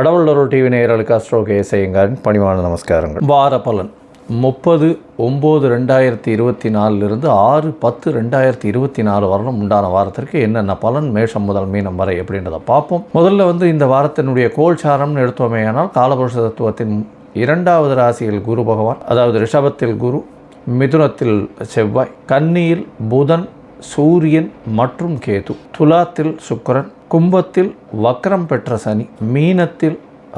கடவுளொருள் TV நேயர்களுக்கு astro கேசையங்காரின் பணிவான நமஸ்காரங்கள். வார பலன். முப்பது ஒம்பது ரெண்டாயிரத்தி இருபத்தி நாலுலேருந்து ஆறு பத்து ரெண்டாயிரத்தி இருபத்தி நாலு வரலும் உண்டான வாரத்திற்கு என்னென்ன பலன் மேஷம் முதல் மீனம் வரை அப்படின்றத பார்ப்போம். முதல்ல வந்து இந்த வாரத்தினுடைய கோல்சாரம்னு எடுத்தோமேயானால் காலபுருஷ தத்துவத்தின் இரண்டாவது ராசியில் குரு பகவான் அதாவது ரிஷபத்தில் குரு மிதுனத்தில் செவ்வாய் கன்னியில் புதன் சூரியன் மற்றும் கேது. துலாத்தில் சுக்கரன் கும்பத்தில் வக்ரம் பெற்ற சனி மீனத்தில்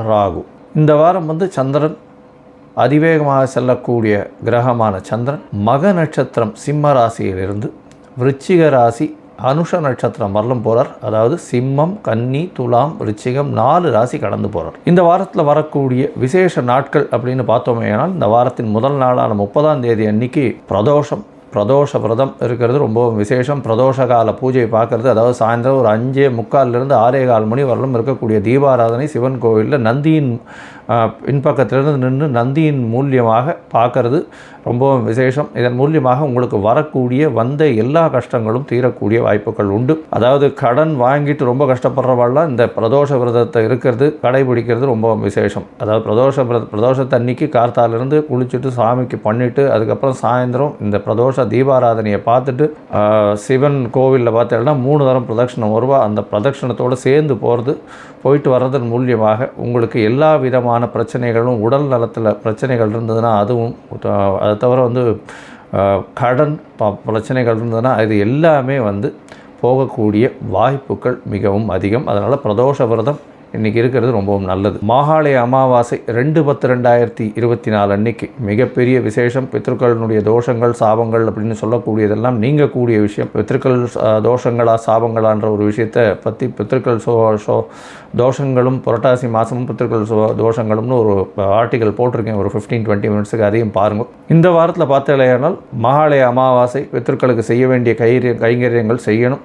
ராகு. இந்த வாரம் வந்து சந்திரன் அதிவேகமாக செல்லக்கூடிய கிரகமான சந்திரன். மக நட்சத்திரம் சிம்ம ராசியிலிருந்து விருச்சிக ராசி அனுஷ நட்சத்திரம் வரலும் போகிறார் அதாவது சிம்மம் கன்னி துலாம் ரிச்சிகம் நாலு ராசி கடந்து போகிறார் இந்த வாரத்தில் வரக்கூடிய விசேஷ நாட்கள் அப்படின்னு பார்த்தோமே ஆனால் இந்த வாரத்தின் முதல் நாளான முப்பதாம் தேதி அன்னைக்கு பிரதோஷம். பிரதோஷ விரதம் இருக்கிறது ரொம்பவும் விசேஷம். பிரதோஷ கால பூஜை பார்க்குறது அதாவது சாயந்தரம் ஒரு அஞ்சே முக்கால்லேருந்து ஆறே கால் மணி வரலும் இருக்கக்கூடிய தீபாராதனை சிவன் கோவிலில் நந்தியின் பின்பக்கத்திலிருந்து நின்று நந்தியின் மூலியமாக பார்க்கறது ரொம்பவும் விசேஷம். இதன் மூலியமாக உங்களுக்கு வரக்கூடிய வந்த எல்லா கஷ்டங்களும் தீரக்கூடிய வாய்ப்புகள் உண்டு. அதாவது கடன் வாங்கிட்டு ரொம்ப கஷ்டப்படுறவாள்லாம் இந்த பிரதோஷ விரதத்தை இருக்கிறது கடைபிடிக்கிறது ரொம்பவும் விசேஷம். அதாவது பிரதோஷ விரத பிரதோஷத்தை அன்னைக்கு கார்த்தாலிருந்து குளிச்சுட்டு சாமிக்கு பண்ணிவிட்டு அதுக்கப்புறம் சாயந்தரம் இந்த பிரதோஷ தீபாராதனையை பார்த்துட்டு சிவன் கோவிலில் பார்த்தீங்கன்னா மூணு தரம் பிரதட்சணம் வருவா. அந்த பிரதட்சிணத்தோடு சேர்ந்து போகிறது போயிட்டு வர்றதன் மூலியமாக உங்களுக்கு எல்லா விதமான பிரச்சனைகளும் உடல் நலத்தில் பிரச்சனைகள் இருந்ததுன்னா அதுவும் அதை தவிர வந்து கடன் ப- பிரச்சனைகள் இருந்ததுன்னா அது எல்லாமே வந்து போகக்கூடிய வாய்ப்புகள் மிகவும் அதிகம். அதனால் பிரதோஷ விரதம் இன்றைக்கி இருக்கிறது ரொம்பவும் நல்லது. மாகாளய அமாவாசை ரெண்டு பத்து ரெண்டாயிரத்தி இருபத்தி நாலு அன்னைக்கு மிகப்பெரிய விசேஷம். பித்ருக்களினுடைய தோஷங்கள் சாபங்கள் அப்படின்னு சொல்லக்கூடியதெல்லாம் நீங்கக்கூடிய விஷயம். பித்ருக்கள் தோஷங்களா சாபங்களான்ற ஒரு விஷயத்தை பற்றி பித்ருக்கள் சோ சோ தோஷங்களும் புரட்டாசி மாதமும் பித்ருக்கள் சோ தோஷங்களும்னு ஒரு ஆர்டிக்கல் போட்டிருக்கேன். ஒரு ஃபிஃப்டீன் டுவெண்ட்டி மினிட்ஸுக்கு அதையும் பாருங்கள் இந்த வாரத்தில் பார்த்தலையானால் மகாலய அமாவாசை பித்ருக்களுக்கு செய்ய வேண்டிய கைரிய கைங்கரியங்கள் செய்யணும்.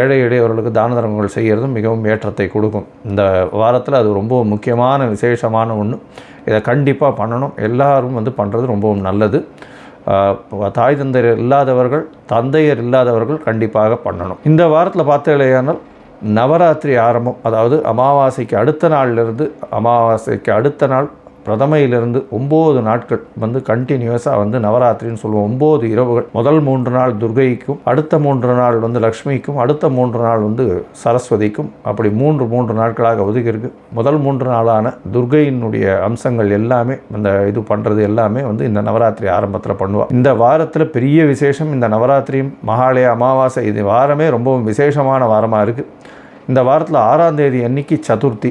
ஏழை எளியவர்களுக்கு தான தர்மங்கள் செய்கிறதும் மிகவும் ஏற்றத்தை கொடுக்கும். இந்த வாரத்தில் அது ரொம்ப முக்கியமான விசேஷமான ஒன்று இதை கண்டிப்பாக பண்ணணும். எல்லாரும் வந்து பண்ணுறது ரொம்பவும் நல்லது. தாய் தந்தையர் இல்லாதவர்கள் தந்தையர் இல்லாதவர்கள் கண்டிப்பாக பண்ணணும். இந்த வாரத்தில் பார்த்தீங்களேயானால் நவராத்திரி ஆரம்பம் அதாவது அமாவாசைக்கு அடுத்த நாள்லேருந்து அமாவாசைக்கு அடுத்த நாள் பிரதமையிலிருந்து ஒம்பது நாட்கள் வந்து கண்டினியூஸாக வந்து நவராத்திரின்னு சொல்லுவோம். ஒம்பது இரவுகள். முதல் மூன்று நாள் துர்கைக்கும் அடுத்த மூன்று நாள் வந்து லக்ஷ்மிக்கும் அடுத்த மூன்று நாள் வந்து சரஸ்வதிக்கும். அப்படி மூன்று மூன்று நாட்களாக ஒதுக்கியிருக்கு. முதல் மூன்று நாளான துர்கையினுடைய அம்சங்கள் எல்லாமே இந்த இது பண்ணுறது எல்லாமே வந்து இந்த நவராத்திரி ஆரம்பத்தில் பண்ணுவாள் இந்த வாரத்தில் பெரிய விசேஷம் இந்த நவராத்திரியும் மகாலய அமாவாசை. இது வாரமே ரொம்பவும் விசேஷமான வாரமாக இருக்குது இந்த வாரத்தில் ஆறாம் தேதி அன்னைக்கு சதுர்த்தி.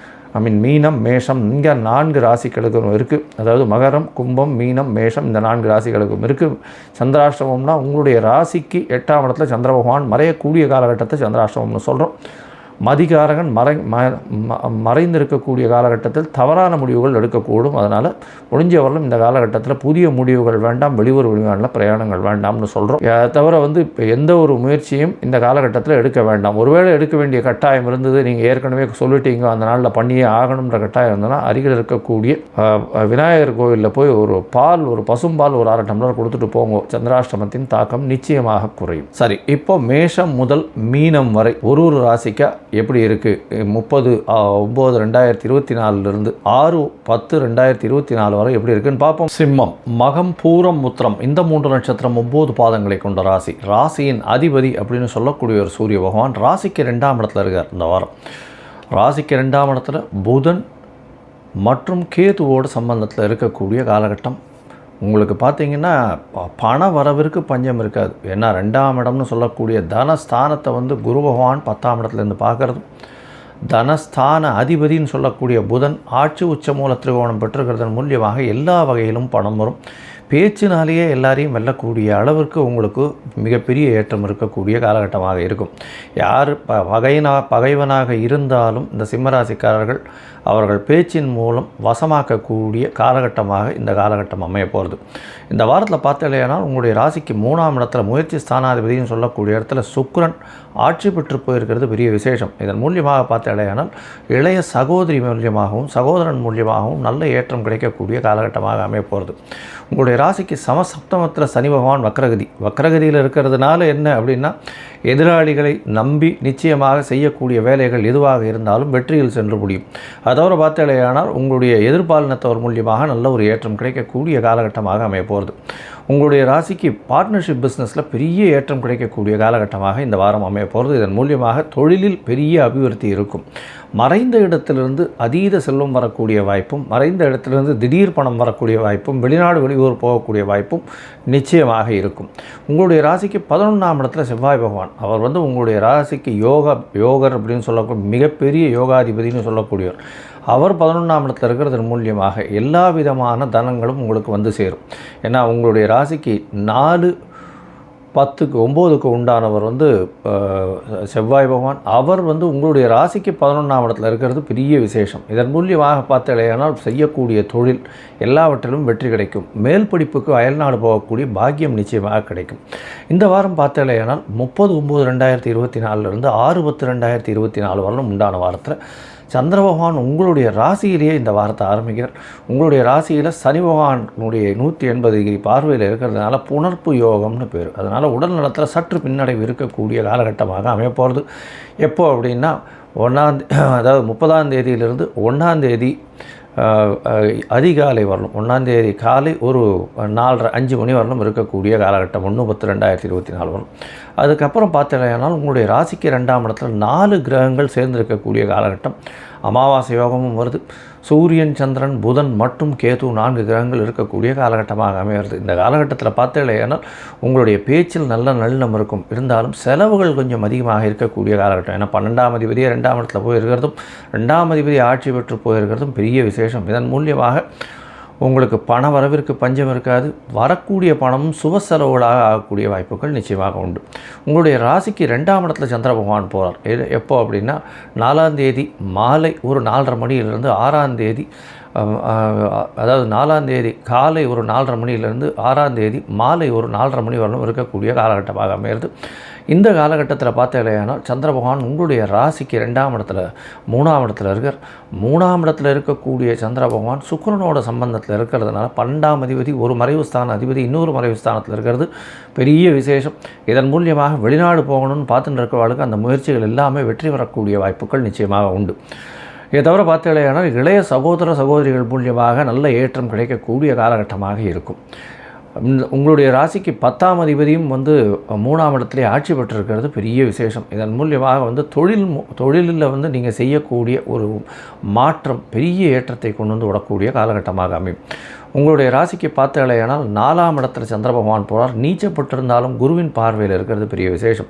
ஐ மீன் மீனம் மேஷம் இங்கே நான்கு ராசிகளுக்கும் இருக்குது அதாவது மகரம் கும்பம் மீனம் மேஷம் இந்த நான்கு ராசிகளுக்கும் இருக்குது சந்திராஷ்டமம்னா உங்களுடைய ராசிக்கு எட்டாம் இடத்துல சந்திர பகவான் மறையக்கூடிய காலகட்டத்தை சந்திராஷ்டமம்னு சொல்கிறோம் மதிகாரகன் மறை ம ம- மறைந்திருக்கக்கூடிய காலகட்டத்தில் தவறான முடிவுகள் எடுக்கக்கூடும். அதனால் முடிஞ்சவர்களும் இந்த காலகட்டத்தில் புதிய முடிவுகள் வேண்டாம் வெளியூர் வெளிநாட்டில் பிரயாணங்கள் வேண்டாம்னு சொல்கிறோம் தவிர வந்து இப்போ எந்த ஒரு முயற்சியும் இந்த காலகட்டத்தில் எடுக்க வேண்டாம். ஒருவேளை எடுக்க வேண்டிய கட்டாயம் இருந்தது நீங்கள் ஏற்கனவே சொல்லிட்டீங்க அந்த நாளில் பண்ணியே ஆகணுன்ற கட்டாயம் இருந்ததுன்னா அருகில் இருக்கக்கூடிய விநாயகர் கோவிலில் போய் ஒரு பால் ஒரு பசும்பால் ஒரு அரை டம்ளர் கொடுத்துட்டு போங்க. சந்திராஷ்டமத்தின் தாக்கம் நிச்சயமாக குறையும். சரி இப்போ மேஷம் முதல் மீனம் வரை ஒரு ஒரு ராசிக்கு எப்படி இருக்குது முப்பது ஒம்பது ரெண்டாயிரத்தி இருபத்தி நாலுலேருந்து ஆறு பத்து ரெண்டாயிரத்தி இருபத்தி நாலு வரை எப்படி இருக்குன்னு பார்ப்போம். சிம்மம் மகம் பூரம் முத்திரம் இந்த மூன்று நட்சத்திரம் ஒம்பது பாதங்களை கொண்ட ராசி. ராசியின் அதிபதி அப்படின்னு சொல்லக்கூடிய ஒரு சூரிய பகவான் ராசிக்கு ரெண்டாம் இடத்துல இருக்கார் இந்த வாரம். ராசிக்கு ரெண்டாம் இடத்துல புதன் மற்றும் கேதுவோட சம்பந்தத்தில் இருக்கக்கூடிய காலகட்டம் உங்களுக்கு பார்த்தீங்கன்னா ப- பண வரவிற்கு பஞ்சம் இருக்காது. ஏன்னா ரெண்டாம் இடம்னு சொல்லக்கூடிய தனஸ்தானத்தை வந்து குரு பகவான் பத்தாம் இடத்துலேருந்து பார்க்குறதும் தனஸ்தான அதிபதின்னு சொல்லக்கூடிய புதன் ஆட்சி உச்ச மூல திரிகோணம் பெற்றுக்கிறதன் மூலியமாக எல்லா வகையிலும் பணம் வரும். பேச்சினாலேயே எல்லாரையும் வெல்லக்கூடிய அளவிற்கு உங்களுக்கு மிகப்பெரிய ஏற்றம் இருக்கக்கூடிய காலகட்டமாக இருக்கும். யார் ப பகைனா பகைவனாக இருந்தாலும் இந்த சிம்மராசிக்காரர்கள் அவர்கள் பேச்சின் மூலம் வசமாக்கக்கூடிய காலகட்டமாக இந்த காலகட்டம் அமைய போகிறது இந்த வாரத்தில் பார்த்தலையானால் உங்களுடைய ராசிக்கு மூணாம் இடத்துல முயற்சி ஸ்தானாதிபதினு சொல்லக்கூடிய இடத்துல சுக்ரன் ஆட்சி பெற்று போயிருக்கிறது பெரிய விசேஷம். இதன் மூலியமாக பார்த்தலையானால் இளைய சகோதரி மூலியமாகவும் சகோதரன் மூலியமாகவும் நல்ல ஏற்றம் கிடைக்கக்கூடிய காலகட்டமாக அமைய போகிறது உங்களுடைய ராசிக்கு சமசப்தமத்தில் சனி பகவான் வக்ரகதி. வக்ரகதியில் இருக்கிறதுனால என்ன அப்படின்னா எதிராளிகளை நம்பி நிச்சயமாக செய்யக்கூடிய வேலைகள் எதுவாக இருந்தாலும் வெற்றியில் சென்று முடியும். அதோடு பார்த்தாலேயானால் உங்களுடைய எதிர்பாலினத்தவர் மூலியமாக நல்ல ஒரு ஏற்றம் கிடைக்கக்கூடிய காலகட்டமாக அமைய போகிறது உங்களுடைய ராசிக்கு பார்ட்னர்ஷிப் பிஸ்னஸில் பெரிய ஏற்றம் கிடைக்கக்கூடிய காலகட்டமாக இந்த வாரம் அமைய போகிறது. இதன் மூலியமாக தொழிலில் பெரிய அபிவிருத்தி இருக்கும். மறைந்த இடத்திலிருந்து அதீத செல்வம் வரக்கூடிய வாய்ப்பும் மறைந்த இடத்திலிருந்து திடீர் பணம் வரக்கூடிய வாய்ப்பும் வெளிநாடு வெளியூர் போகக்கூடிய வாய்ப்பும் நிச்சயமாக இருக்கும். உங்களுடைய ராசிக்கு பதினொன்றாம் இடத்துல செவ்வாய் பகவான். அவர் வந்து உங்களுடைய ராசிக்கு யோகா யோகர் அப்படின்னு சொல்லக்கூடிய மிகப்பெரிய யோகாதிபதினு சொல்லக்கூடியவர். அவர் பதினொன்றாம் இடத்துல இருக்கிறதன் மூலியமாக எல்லா விதமான தனங்களும் உங்களுக்கு வந்து சேரும். ஏன்னா உங்களுடைய ராசிக்கு நாலு பத்துக்கு ஒம்போதுக்கு உண்டானவர் வந்து செவ்வாய் பகவான். அவர் வந்து உங்களுடைய ராசிக்கு பதினொன்றாம் இடத்துல இருக்கிறது பெரிய விசேஷம். இதன் மூலியமாக பார்த்தாலேயானால் செய்யக்கூடிய தொழில் எல்லாவற்றிலும் வெற்றி கிடைக்கும். மேல் படிப்புக்கு அயல்நாடு போகக்கூடிய பாக்கியம் நிச்சயமாக கிடைக்கும். இந்த வாரம் பார்த்தாலேயானால் முப்பது ஒம்பது ரெண்டாயிரத்தி இருபத்தி நாலுலேருந்து ஆறு பத்து ரெண்டாயிரத்தி இருபத்தி நாலு வரலும் உண்டான வாரத்தில் சந்திர பகவான் உங்களுடைய ராசியிலேயே இந்த வாரத்தை ஆரம்பிக்கிறார். உங்களுடைய ராசியில் சனி பகவானுடைய நூற்றி எண்பது டிகிரி பார்வையில் இருக்கிறதுனால புணர்ப்பு யோகம்னு பேர். அதனால் உடல் நலத்தில் சற்று பின்னடைவு இருக்கக்கூடிய காலகட்டமாக அமையப்போகிறது எப்போது எப்போ அப்படின்னா ஒன்றாம் அதாவது முப்பதாம் தேதியிலிருந்து ஒன்றாம் தேதி அதிகாலை வரணும். ஒன்றாந்தேதி காலை ஒரு நாலரை அஞ்சு மணி வரலும் இருக்கக்கூடிய காலகட்டம். ஒன்று பத்து ரெண்டாயிரத்தி இருபத்தி நாலு வரும் அதுக்கப்புறம் பார்த்தீங்கன்னா உங்களுடைய ராசிக்கு ரெண்டாம் இடத்துல நாலு கிரகங்கள் சேர்ந்திருக்கக்கூடிய காலகட்டம். அமாவாசை யோகமும் வருது. சூரியன் சந்திரன் புதன் மற்றும் கேது நான்கு கிரகங்கள் இருக்கக்கூடிய காலகட்டமாக அமைகிறது. இந்த காலகட்டத்தில் பார்த்தீங்கன்னா உங்களுடைய பேச்சில் நல்ல நல்லம் இருக்கும். இருந்தாலும் செலவுகள் கொஞ்சம் அதிகமாக இருக்கக்கூடிய காலகட்டம். ஏன்னா பன்னெண்டாம் அதிபதியே ரெண்டாம் இடத்துல போயிருக்கிறதும் ரெண்டாம் அதிபதி ஆட்சி பெற்று போயிருக்கிறதும் பெரிய விசேஷம். இதன் மூலியமாக உங்களுக்கு பண வரவிற்கு பஞ்சம் இருக்காது. வரக்கூடிய பணமும் சுப செலவுகளாக ஆகக்கூடிய வாய்ப்புகள் நிச்சயமாக உண்டு. உங்களுடைய ராசிக்கு ரெண்டாம் இடத்துல சந்திர பகவான் போகிறார் எது எப்போ அப்படின்னா நாலாம் தேதி மாலை ஒரு நாலரை மணியிலிருந்து ஆறாம் தேதி அதாவது நாலாம் தேதி காலை ஒரு நாலரை மணியிலிருந்து ஆறாம் தேதி மாலை ஒரு நாலரை மணி வரலும் இருக்கக்கூடிய காலகட்டமாக அமையிறது இந்த காலகட்டத்தில் பார்த்தீங்கன்னா சந்திர பகவான் உங்களுடைய ராசிக்கு ரெண்டாம் இடத்துல மூணாம் இடத்துல இருக்கார். மூணாம் இடத்துல இருக்கக்கூடிய சந்திர பகவான் சுக்கரனோட சம்பந்தத்தில் இருக்கிறதுனால பன்னெண்டாம் அதிபதி ஒரு மறைவு ஸ்தான அதிபதி இன்னொரு மறைவு ஸ்தானத்தில் இருக்கிறது. பெரிய விசேஷம். இதன் மூலியமாக வெளிநாடு போகணும்னு பார்த்துட்டு இருக்கிறவர்களுக்கு அந்த முயற்சிகள் எல்லாமே வெற்றி பெறக்கூடிய வாய்ப்புகள் நிச்சயமாக உண்டு. இதை தவிர பார்த்தீங்கன்னா இளைய சகோதர சகோதரிகள் மூலியமாக நல்ல ஏற்றம் கிடைக்கக்கூடிய காலகட்டமாக இருக்கும். உங்களுடைய ராசிக்கு பத்தாம் அதிபதியும் வந்து மூணாம் இடத்துலேயே ஆட்சி பெற்றிருக்கிறது. பெரிய விசேஷம். இதன் மூலியமாக வந்து தொழில் மு- தொழிலில் வந்து நீங்கள் செய்யக்கூடிய ஒரு மாற்றம் பெரிய ஏற்றத்தை கொண்டு வந்து விடக்கூடிய காலகட்டமாக அமையும். உங்களுடைய ராசிக்கு பார்த்தாலேயானால் நாலாம் இடத்துல சந்திர பகவான் போகிறார் நீச்சப்பட்டிருந்தாலும் குருவின் பார்வையில் இருக்கிறது பெரிய விசேஷம்.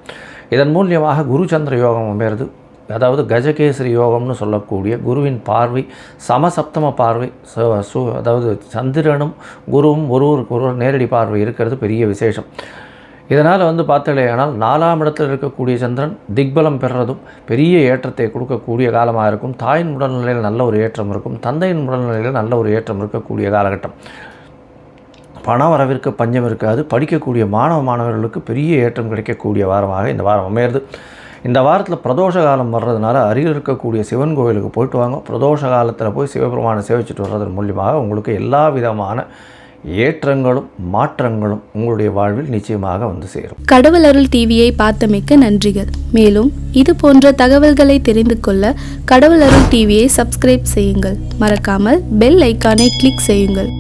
இதன் மூலியமாக குரு சந்திர யோகம் அமையிறது அதாவது கஜகேசரி யோகம்னு சொல்லக்கூடிய குருவின் பார்வை சமசப்தம பார்வை சு- சு- அதாவது சந்திரனும் குருவும் ஒருவருக்கு ஒருவர் நேரடி பார்வை இருக்கிறது பெரிய விசேஷம். இதனால் வந்து பார்த்தீங்கன்னா நாலாம் இடத்தில் இருக்கக்கூடிய சந்திரன் திக்பலம் பெறுறதும் பெரிய ஏற்றத்தை கொடுக்கக்கூடிய காலமாக இருக்கும். தாயின் உடல்நிலையில் நல்ல ஒரு ஏற்றம் இருக்கும். தந்தையின் உடல்நிலையில் நல்ல ஒரு ஏற்றம் இருக்கக்கூடிய காலகட்டம். பண வரவிற்கு பஞ்சம் இருக்காது. படிக்கக்கூடிய மாணவ மாணவர்களுக்கு பெரிய ஏற்றம் கிடைக்கக்கூடிய வாரமாக இந்த வாரம் அமையிறது. இந்த வாரத்தில் பிரதோஷ காலம் வர்றதுனால அருகில் இருக்கக்கூடிய சிவன் கோவிலுக்கு போயிட்டு வாங்க. பிரதோஷ காலத்தில் போய் சிவபெருமானை சேவிச்சுட்டு வர்றதன் மூலியமாக உங்களுக்கு எல்லா விதமான ஏற்றங்களும் மாற்றங்களும் உங்களுடைய வாழ்வில் நிச்சயமாக வந்து சேரும். கடவுள் அருள் டிவியை பார்த்தமைக்க நன்றிகள். மேலும் இது போன்ற தகவல்களை தெரிந்து கொள்ள கடவுள் அருள் டிவியை சப்ஸ்கிரைப் செய்யுங்கள். மறக்காமல் பெல் ஐக்கானை கிளிக் செய்யுங்கள்.